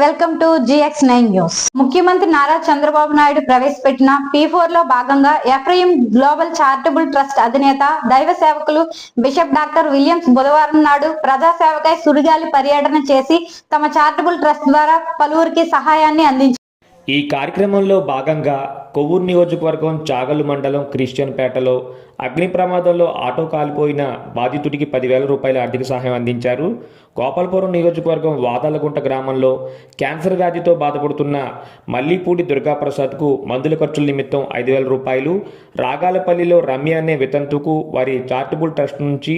Welcome to GX nine News. ముఖ్యమంత్రి నారా చంద్రబాబు నాయుడు ప్రవేశపెట్టిన P ఫోర్లో భాగంగా ఎఫ్రయిం గ్లోబల్ చారిటబుల్ ట్రస్ట్ అధినేత దైవ సేవకులు బిషప్ డాక్టర్ విలియమ్స్ బుధవారం నాడు ప్రజా సేవకై సుడిగాలి పర్యటన చేసి తమ చారిటబుల్ ట్రస్ట్ ద్వారా పలువురికి సహాయాన్ని అందించారు. ఈ కార్యక్రమంలో భాగంగా కొవ్వూరు నియోజకవర్గం చాగలు మండలం క్రిస్టియన్ పేటలో అగ్ని ప్రమాదంలో ఆటో కాలిపోయిన బాధితుడికి పదివేల రూపాయల ఆర్థిక సహాయం అందించారు. గోపాలపురం నియోజకవర్గం వాదాలగుంట గ్రామంలో క్యాన్సర్ వ్యాధితో బాధపడుతున్న మల్లిపూడి దుర్గాప్రసాద్కు మందుల ఖర్చుల నిమిత్తం ఐదు వేల రూపాయలు రాగాలపల్లిలో రమ్య అనే వితంతుకు వారి చారిటబుల్ ట్రస్ట్ నుంచి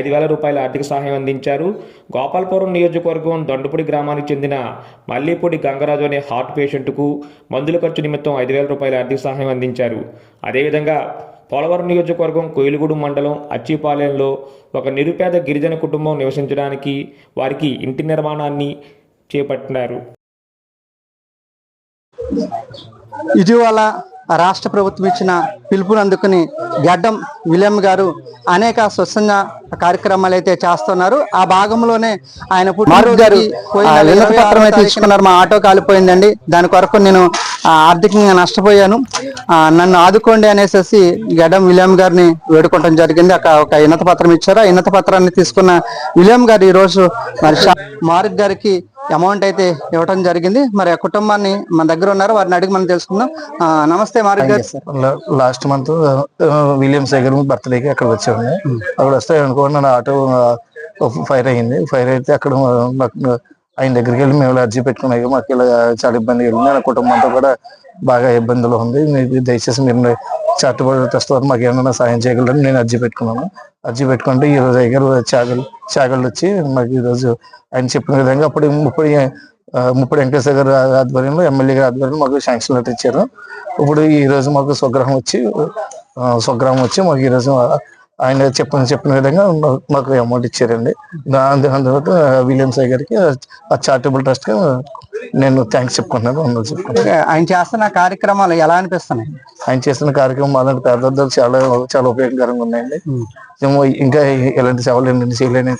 ఐదు వేల రూపాయల ఆర్థిక సహాయం అందించారు. గోపాలపురం నియోజకవర్గం దొండపూడి గ్రామానికి చెందిన మల్లిపూడి గంగరాజు అనే హార్ట్ పేషెంట్కు మందుల ఖర్చు నిమిత్తం ఐదు వేల రూపాయల ఆర్థిక సహాయం అందించారు. అదేవిధంగా పోలవరం నియోజకవర్గం కోయిలగూడు మండలం అచ్చిపాలెంలో ఒక నిరుపేద గిరిజన కుటుంబం నివసించడానికి వారికి ఇంటి నిర్మాణాన్ని చేపట్టినారు. ఇటీవల రాష్ట్ర ప్రభుత్వం ఇచ్చిన పిలుపుని అందుకుని గడ్డం విలియం గారు అనేక స్వచ్ఛంద కార్యక్రమాలు అయితే చేస్తున్నారు. ఆ భాగంలోనే ఆయన పత్రం అయితే ఇచ్చుకున్నారు మా ఆటో కాలిపోయిందండి. దాని కొరకు నేను ఆ, ఆర్థికంగా నష్టపోయాను. ఆ, నన్ను ఆదుకోండి అనేసి గడ్డం విలియం గారిని వేడుకోవడం జరిగింది. అక్కడ ఒక ఇనత పత్రం ఇచ్చారు. ఆ ఇనత పత్రాన్ని తీసుకున్న విలియం గారు ఈ రోజు మరి మారుక్ గారికి అమౌంట్ అయితే ఇవ్వడం జరిగింది. మరి ఆ కుటుంబాన్ని మన దగ్గర ఉన్నారు. వారిని అడిగి మనం తెలుసుకుందాం. నమస్తే లా- లాస్ట్ మంత్ విలియమ్స్ దగ్గర బర్త్డేకి అక్కడ వచ్చాము. అక్కడ వస్తే అనుకోండి నా ఆటో ఫైర్ అయింది ఫైర్ అయితే అక్కడ ఆయన దగ్గరికి వెళ్ళి మేము అర్జీ పెట్టుకున్నాయి మాకు ఇలా చాలా ఇబ్బంది కలిగింది. నా కుటుంబంతో కూడా బాగా ఇబ్బందులు ఉంది. దయచేసి మీరు చారిటబుల్ ట్రస్ట్ మాకు ఏమైనా సాయం చేయగలరని నేను అర్జీ పెట్టుకున్నాను. అర్జీ పెట్టుకుంటే ఈ రోజు దగ్గర చాగల్ చాగల్ వచ్చి మాకు ఈరోజు ఆయన చెప్పిన విధంగా అప్పుడు ముప్పై ఆ, ముప్పటి వెంకటేశ్వర గారి ఆధ్వర్యంలో ఎమ్మెల్యే గారి ఆధ్వర్యంలో మాకు శాంక్షన్ లెటర్ ఇచ్చారు. ఇప్పుడు ఈ రోజు మాకు స్వగ్రహం వచ్చి స్వగ్రహం వచ్చి మాకు ఈ రోజు ఆయన చెప్పిన చెప్పిన విధంగా మాకు అమౌంట్ ఇచ్చారండి. దాని తర్వాత విలియమ్స్ సాయి గారికి ఆ చారిటబుల్ ట్రస్ట్గా నేను థ్యాంక్స్ చెప్పుకుంటున్నాను వందలు చెప్పుకుంటున్నాను. ఆయన చేస్తున్న కార్యక్రమాలు ఎలా అనిపిస్తున్నాయి? ఆయన చేస్తున్న కార్యక్రమం అలాంటి పేదలకు చాలా చాలా ఉపయోగకరంగా ఉన్నాయండి. ఏమో ఇంకా ఎలాంటి సేవలు ఎన్ని చేయలేని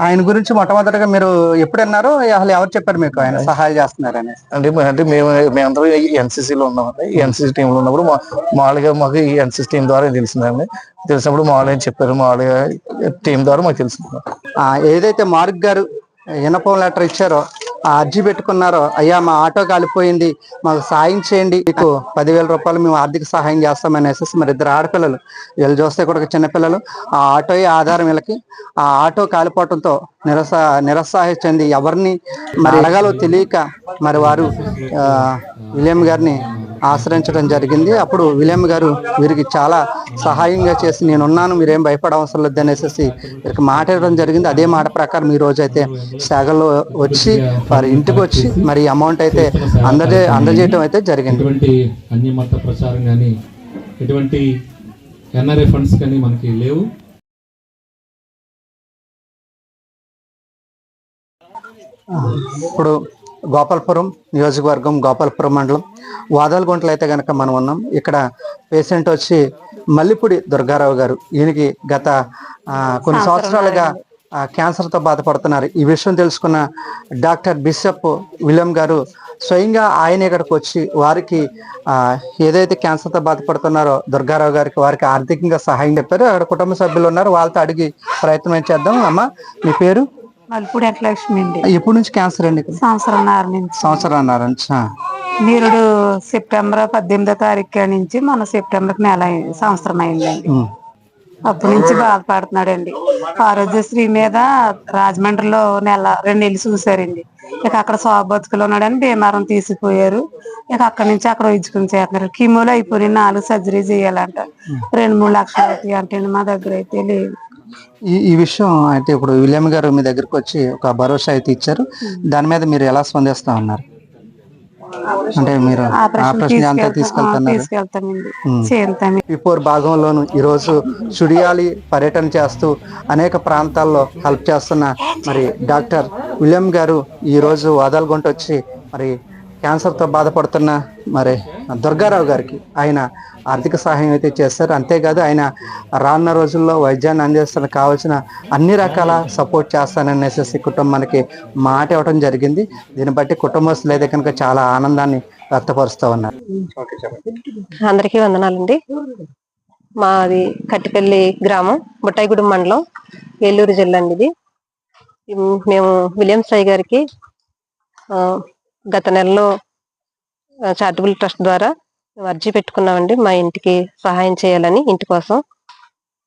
ఆయన గురించి మొట్టమొదటిగా మీరు ఎప్పుడు అన్నారు అసలు ఎవరు చెప్పారు మీకు ఆయన సహాయం చేస్తున్నారని? అంటే అంటే మేము మేమందరం ఎన్సీసీ లో ఉన్నామండి ఎన్సీసీ టీమ్లో ఉన్నప్పుడు మా మామూలుగా మాకు ఈ ఎన్సీసీ టీం ద్వారా తెలిసిందండి. తెలిసినప్పుడు మామూలుగా చెప్పారు మామూలుగా టీం ద్వారా మాకు తెలిసింది. ఏదైతే మార్క్ గారు వినపం లెటర్ ఇచ్చారో అర్జీ పెట్టుకున్నారో అయ్యా మా ఆటో కాలిపోయింది మాకు సాయం చేయండి మీకు పదివేల రూపాయలు మేము ఆర్థిక సహాయం చేస్తామనేసి మరి ఇద్దరు ఆడపిల్లలు వీళ్ళు చూస్తే కూడా చిన్నపిల్లలు ఆ ఆటో ఆధారం వీళ్ళకి. ఆ ఆటో కాలిపోవటంతో నిరస నిరసహాయ చెంది ఎవరిని మరి అడగాలో తెలియక మరి వారు విలియం గారిని ఆశ్రయించడం జరిగింది. అప్పుడు విలియం గారు వీరికి చాలా సహాయంగా చేసి నేనున్నాను మీరేం భయపడవసరం లేదు అనేసి వీరికి మాట్లాడడం జరిగింది. అదే మాట ప్రకారం ఈ రోజు అయితే శాఖలో వచ్చి వారి ఇంటికి వచ్చి మరి అమౌంట్ అయితే అందజే అందజేయటం అయితే జరిగింది. ఎటువంటి అన్యమత ప్రచారం కానీ ఎటువంటి ఎన్ఆర్ఐ ఫండ్స్ కానీ మనకి లేవు. ఇప్పుడు గోపాలపురం నియోజకవర్గం గోపాలపురం మండలం వాదాలగుంటలో అయితే కనుక మనం ఉన్నాం. ఇక్కడ పేషెంట్ వచ్చి మల్లిపూడి దుర్గారావు గారు. ఈయనకి గత కొన్ని సంవత్సరాలుగా ఆ, క్యాన్సర్తో బాధపడుతున్నారు. ఈ విషయం తెలుసుకున్న డాక్టర్ బిషప్ విలియం గారు స్వయంగా ఆయన ఇక్కడికి వచ్చి వారికి ఏదైతే క్యాన్సర్తో బాధపడుతున్నారో దుర్గారావు గారికి వారికి ఆర్థికంగా సహాయం చెప్పారు. అక్కడ కుటుంబ సభ్యులు ఉన్నారు. వాళ్ళతో అడిగి ప్రయత్నం చేద్దాం? అమ్మా మీ పేరు? మల్పూడి అండి. ఎప్పటి నుంచి క్యాన్సర్ అండి సంవత్సరంన్నర నుంచి. సంవత్సరం అన్నారు నిరుడు సెప్టెంబర్ పద్దెనిమిదో తారీఖు నుంచి మన సెప్టెంబర్ నెల అయింది, సంవత్సరం అయిందండి. అప్పటి నుంచి బాధపడుతున్నాడండి. ఆరోగ్యశ్రీ మీద రాజమండ్రిలో నెల రెండు నెలలు చూసారండి ఇక అక్కడ సాగు బతుకులు ఉన్నాడని భీమారం తీసిపోయారు. ఇక అక్కడి నుంచి అక్కడ ఇచ్చుకుని చేస్తున్నారు. కిమోలు అయిపోయి నాలుగు సర్జరీ చేయాలంట. రెండు మూడు లక్షలు అవుతాయి అంటే మా దగ్గర అయితే లేదు. ఈ ఈ విషయం అయితే ఇప్పుడు విలియం గారు మీ దగ్గరకు వచ్చి ఒక భరోసా అయితే ఇచ్చారు. దాని మీద మీరు ఎలా స్పందిస్తా ఉన్నారు? అంటే మీరు ఆపరేషన్ అంతా తీసుకెళ్తున్నారు బిఫోర్ భాగంలోను ఈరోజు సుడియాలి పర్యటన చేస్తూ అనేక ప్రాంతాల్లో హెల్ప్ చేస్తున్న మరి డాక్టర్ విలియం గారు ఈ రోజు వాదాలగుంట వచ్చి మరి క్యాన్సర్తో బాధపడుతున్న మరి దుర్గారావు గారికి ఆయన ఆర్థిక సహాయం అయితే చేస్తారు. అంతేకాదు ఆయన రానున్న రోజుల్లో వైద్యాన్ని అందిస్తున్న కావాల్సిన అన్ని రకాల సపోర్ట్ చేస్తాననేసి కుటుంబానికి మాట ఇవ్వడం జరిగింది. దీన్ని బట్టి కుటుంబస్తులు అయితే కనుక చాలా ఆనందాన్ని వ్యక్తపరుస్తూ ఉన్నారు. అందరికీ వందనాలండి. మాది కట్టిపల్లి గ్రామం బుట్టాయిగూడెం మండలం ఏలూరు జిల్లా అండి ఇది. మేము విలియం సాయి గారికి గత నెలలో చారిటబుల్ ట్రస్ట్ ద్వారా మేము అర్జీ పెట్టుకున్నామండి. మా ఇంటికి సహాయం చేయాలని ఇంటి కోసం.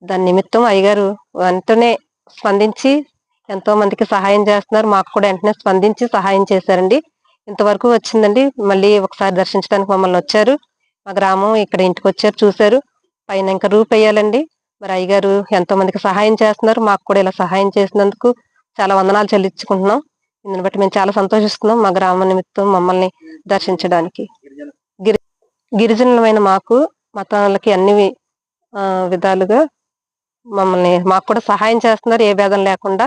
దాని నిమిత్తం అయ్యగారు వెంటనే స్పందించి ఎంతో మందికి సహాయం చేస్తున్నారు. మాకు కూడా వెంటనే స్పందించి సహాయం చేశారండి. ఇంతవరకు వచ్చిందండి. మళ్ళీ ఒకసారి దర్శించడానికి మమ్మల్ని వచ్చారు. మా గ్రామం ఇక్కడ ఇంటికి వచ్చారు చూశారు. పైన ఇంకా రూప్ వేయాలండి. మరి అయ్యగారు ఎంతో మందికి సహాయం చేస్తున్నారు. మాకు కూడా ఇలా సహాయం చేసినందుకు చాలా వందనాలు చెల్లించుకుంటున్నాం. దీన్ని బట్టి మేము చాలా సంతోషిస్తున్నాం మా గ్రామ నిమిత్తం మమ్మల్ని దర్శించడానికి. గిరి గిరిజనులమైన మాకు మతాలకి అన్ని విధాలుగా మమ్మల్ని మాకు కూడా సహాయం చేస్తున్నారు ఏ భేదం లేకుండా.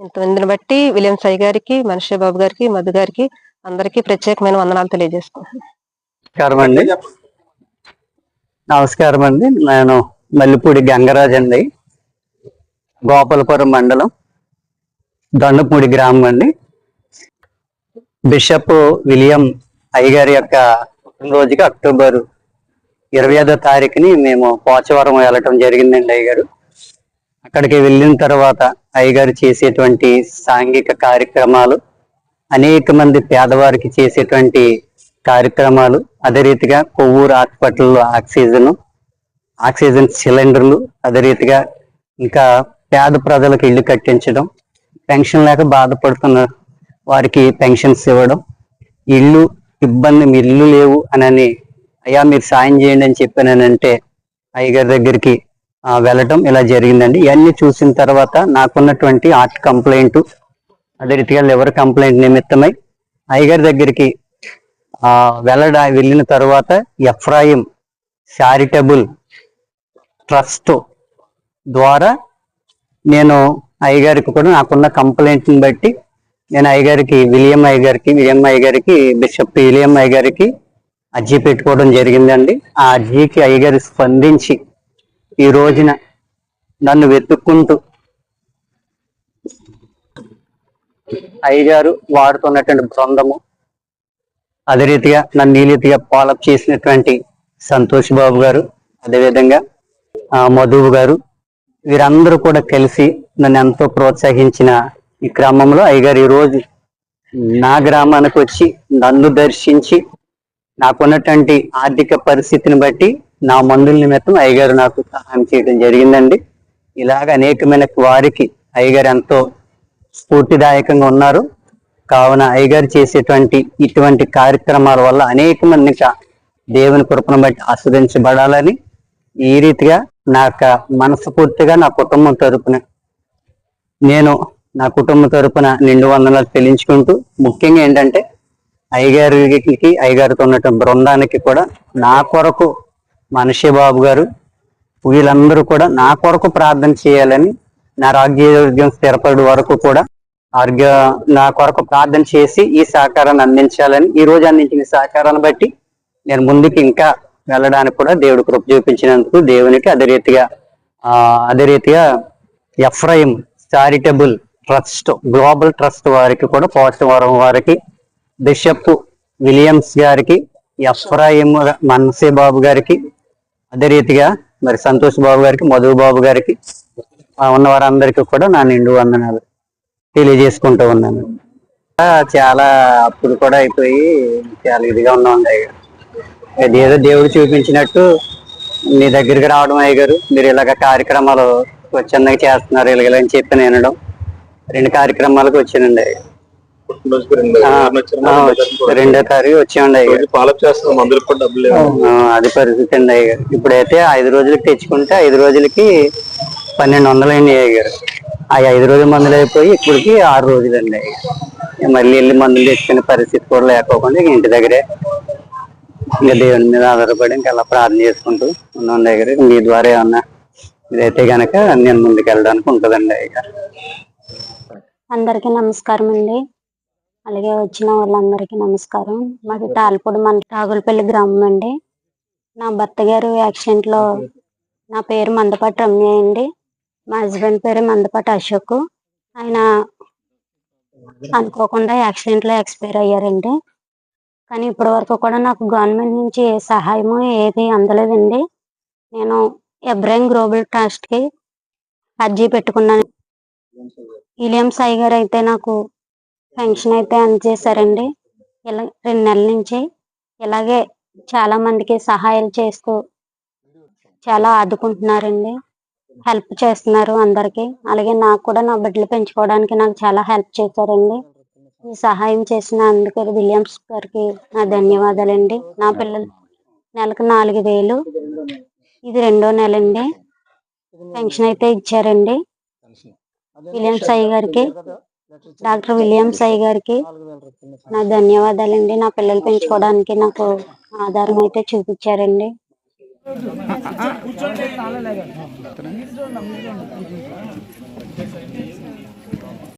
ఇంతమందిని బట్టి విలియం సాయి గారికి మనిషి బాబు గారికి మధు గారికి అందరికీ ప్రత్యేకమైన వందనాలు తెలియజేసుకుంటున్నాను నమస్కారం అండి. నమస్కారం అండి. నేను మల్లిపూడి గంగరాజ్ అండి. గోపాలపురం మండలం దొండపూడి గ్రామం అండి. బిషప్ విలియం అయ్యగారి యొక్క రోజుకి అక్టోబర్ ఇరవై ఐదో తారీఖుని మేము పోచవరం వెళ్ళటం జరిగిందండి అయ్యగారు. అక్కడికి వెళ్ళిన తర్వాత అయ్యగారు చేసేటువంటి సాంఘిక కార్యక్రమాలు అనేక మంది పేదవారికి చేసేటువంటి కార్యక్రమాలు అదే రీతిగా కొవ్వూరు హాస్పిటల్లో ఆక్సిజన్ ఆక్సిజన్ సిలిండర్లు అదే రీతిగా ఇంకా పేద ప్రజలకు ఇల్లు కట్టించడం పెన్షన్ లేక బాధపడుతున్న వారికి పెన్షన్స్ ఇవ్వడం. ఇల్లు ఇబ్బంది మీ ఇల్లు లేవు అని అయ్యా మీరు సాయం చేయండి అని చెప్పానంటే అయ్యగారి దగ్గరికి వెళ్ళటం ఇలా జరిగిందండి. ఇవన్నీ చూసిన తర్వాత నాకున్నటువంటి హార్ట్ కంప్లైంట్ అదే రీతిగా లివర్ కంప్లైంట్ నిమిత్తమై అయ్యగారి దగ్గరికి వెళ్ళడా వెళ్ళిన తర్వాత ఎఫ్రాయిం చారిటబుల్ ట్రస్ట్ ద్వారా నేను అయ్యగారికి కూడా నాకున్న కంప్లైంట్ని బట్టి నేను అయ్యగారికి విలియం అయ్యగారికి విలియం అయ్యగారికి బిషప్ విలియం అయ్యగారికి అర్జీ పెట్టుకోవడం జరిగిందండి. ఆ అర్జీకి అయ్యగారు స్పందించి ఈ రోజున నన్ను వెతుక్కుంటూ అయ్యగారు వాడుతున్నటువంటి బృందము అదే రీతిగా నన్ను ఈ రీతిగా ఫాలోఅప్ చేసినటువంటి సంతోష్ బాబు గారు అదేవిధంగా మధువు గారు వీరందరూ కూడా కలిసి నన్ను ఎంతో ప్రోత్సహించిన ఈ క్రమంలో అయ్యగారు ఈరోజు నా గ్రామానికి వచ్చి నన్ను దర్శించి నాకున్నటువంటి ఆర్థిక పరిస్థితిని బట్టి నా మందుల నిమిత్తం అయ్యగారు నాకు సహాయం చేయడం జరిగిందండి. ఇలాగ అనేకమైన వారికి అయ్యగారు ఎంతో స్ఫూర్తిదాయకంగా ఉన్నారు. కావున అయ్యగారు చేసేటువంటి ఇటువంటి కార్యక్రమాల వల్ల అనేక మంది ఇంకా దేవుని కృపను బట్టి ఆస్వాదించబడాలని ఈ రీతిగా నా యొక్క మనస్ఫూర్తిగా నా కుటుంబం తరపున నేను నా కుటుంబ తరపున నిండు వందనాలు చెల్లించుకుంటూ ముఖ్యంగా ఏంటంటే అయ్యగారికి అయ్యగారితో ఉన్నటువంటి బృందానికి కూడా నా కొరకు మనిషి బాబు గారు వీళ్ళందరూ కూడా నా కొరకు ప్రార్థన చేయాలని నా ఆరోగ్యం స్థిరపడే వరకు కూడా ఆరోగ్య నా కొరకు ప్రార్థన చేసి ఈ సహకారాన్ని అందించాలని ఈ రోజు అందించిన సహకారాన్ని బట్టి నేను ముందుకు ఇంకా వెళ్ళడానికి కూడా దేవుడు కృప చూపించినందుకు దేవునికి అదే రీతిగా ఆ అదే రీతిగా Ephraim charitable trust global trust వారికి కూడా పోషవరం వారికి బిషప్ విలియమ్స్ గారికి ఎఫ్రాయిం మన్సే బాబు గారికి అదే రీతిగా మరి సంతోష్ బాబు గారికి మధు బాబు గారికి ఉన్న వారందరికీ కూడా నా నిండు వందనాలు తెలియజేసుకుంటూ ఉన్నాను. చాలా అప్పుడు కూడా అయిపోయి చాలా ఇదిగా ఉన్నాం అయ్య ఏదో దేవుడు చూపించినట్టు మీ దగ్గరికి రావడం అయ్యారు మీరు ఇలాగ కార్యక్రమాలు స్వచ్ఛందంగా చేస్తున్నారు ఇలాగ అని చెప్పి నేను వినడం. రెండు కార్యక్రమాలకు వచ్చానండి. రెండో తారీఖు వచ్చామండి అది పరిస్థితి అండి అయ్య. ఇప్పుడైతే ఐదు రోజులకి తెచ్చుకుంటే ఐదు రోజులకి పన్నెండు వందలు అయింది అయ్య గారు ఆ ఐదు రోజుల మందులు అయిపోయి ఇప్పటికి ఆరు రోజులు అండి మళ్ళీ వెళ్ళి మందులు తెచ్చుకునే పరిస్థితి కూడా లేకోకుండా ఇంటి దగ్గరే ఇంకా దేవుని మీద ఆధారపడి ఇంకా అలా ప్రార్థన చేసుకుంటూ ఉన్నాం దగ్గర మీ ద్వారా ఏమన్నా ఇదైతే గనక నేను ముందుకు వెళ్ళడానికి ఉంటుందండి అయ్య గారు అందరికీ నమస్కారం అండి అలాగే వచ్చిన వాళ్ళందరికీ నమస్కారం. మాది తాల్పూడి మన రాగులపల్లి గ్రామం అండి నా భర్త గారు యాక్సిడెంట్లో నా పేరు మందపాటి రమ్య అండి. మా హస్బెండ్ పేరు మందపాటి అశోక్. ఆయన అనుకోకుండా యాక్సిడెంట్లో ఎక్స్పైర్ అయ్యారండి. కానీ ఇప్పటి వరకు కూడా నాకు గవర్నమెంట్ నుంచి ఏ సహాయము ఏది అందలేదండి. నేను ఎబ్రాహిం గ్లోబల్ ట్రస్ట్కి అర్జీ పెట్టుకున్నాను. ఇలియం సాయి గారు అయితే నాకు పెన్షన్ అయితే అందజేశారండి ఇలా రెండు నెలల నుంచి ఇలాగే చాలా మందికి సహాయాలు చేస్తూ చాలా ఆదుకుంటున్నారండి. హెల్ప్ చేస్తున్నారు అందరికి. అలాగే నాకు కూడా నా బిడ్డలు పెంచుకోవడానికి నాకు చాలా హెల్ప్ చేశారండి. ఈ సహాయం చేసిన అందుకు విలియమ్స్ గారికి నా ధన్యవాదాలండి. నా పిల్లలు నెలకు నాలుగు వేలు. ఇది రెండో నెల అండి పెన్షన్ అయితే ఇచ్చారండి. విలియమ్స్ అయ్య గారికి డాక్టర్ విలియమ్స్ అయ్య గారికి నా ధన్యవాదాలండి. నా పిల్లలు పెంచుకోవడానికి నాకు ఆధారం అయితే చూపించారండి.